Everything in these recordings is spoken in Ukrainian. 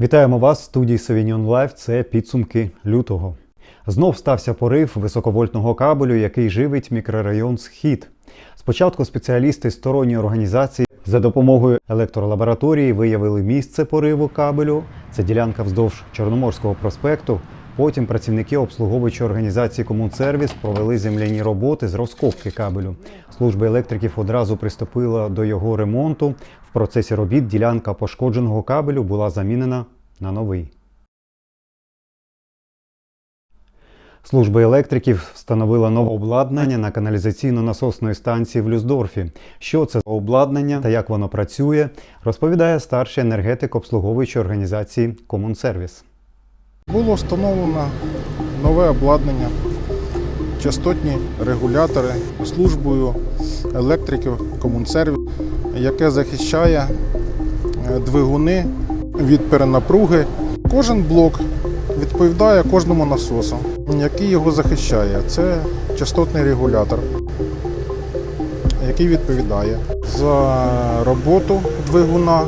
Вітаємо вас в студії Sauvignon Live. Це підсумки лютого. Знов стався порив високовольтного кабелю, який живить мікрорайон Схід. Спочатку спеціалісти сторонньої організації за допомогою електролабораторії виявили місце пориву кабелю. Це ділянка вздовж Чорноморського проспекту. Потім працівники обслуговуючої організації Комунсервіс провели земляні роботи з розкопки кабелю. Служба електриків одразу приступила до його ремонту. Процесі робіт ділянка пошкодженого кабелю була замінена на новий. Служба електриків встановила нове обладнання на каналізаційно-насосної станції в Люсдорфі. Що це за обладнання та як воно працює, розповідає старший енергетик обслуговуючої організації Комунсервіс. Було встановлено нове обладнання, частотні регулятори службою електриків комунсервіс, яке захищає е, двигуни від перенапруги. Кожен блок відповідає кожному насосу, який його захищає. Це частотний регулятор, який відповідає за роботу двигуна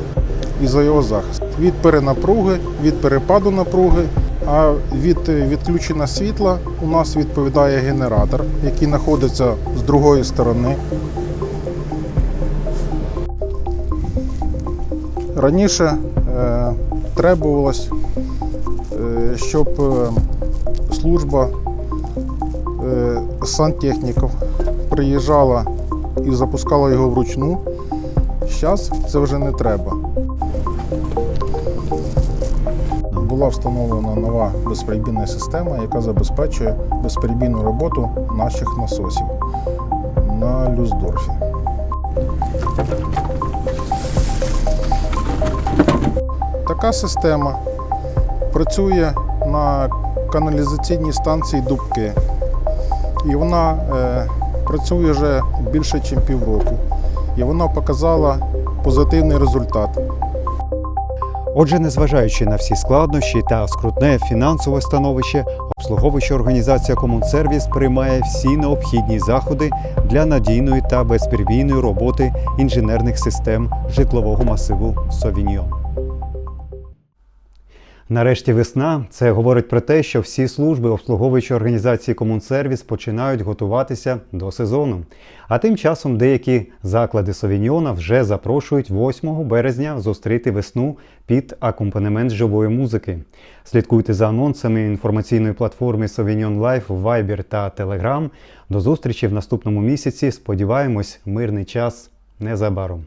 і за його захист від перенапруги, від перепаду напруги. А від відключення світла у нас відповідає генератор, який знаходиться з другої сторони. Раніше е, требувалось, е, щоб е, служба е, сантехніків приїжджала і запускала його вручну. Зараз це вже не треба. Була встановлена нова безперебійна система, яка забезпечує безперебійну роботу наших насосів на Люсдорфі. Система працює на каналізаційній станції Дубки. І вона е, працює вже більше, ніж півроку. І вона показала позитивний результат. Отже, незважаючи на всі складнощі та скрутне фінансове становище, обслуговуюча організація Комунсервіс приймає всі необхідні заходи для надійної та безперебійної роботи інженерних систем житлового масиву Совіньйон. Нарешті весна це говорить про те, що всі служби обслуговуючої організації Комунсервіс починають готуватися до сезону. А тим часом деякі заклади Совіньйона вже запрошують 8 березня зустріти весну під акомпанемент живої музики. Слідкуйте за анонсами інформаційної платформи Life в Viber та Telegram. До зустрічі в наступному місяці. Сподіваємось, мирний час незабаром.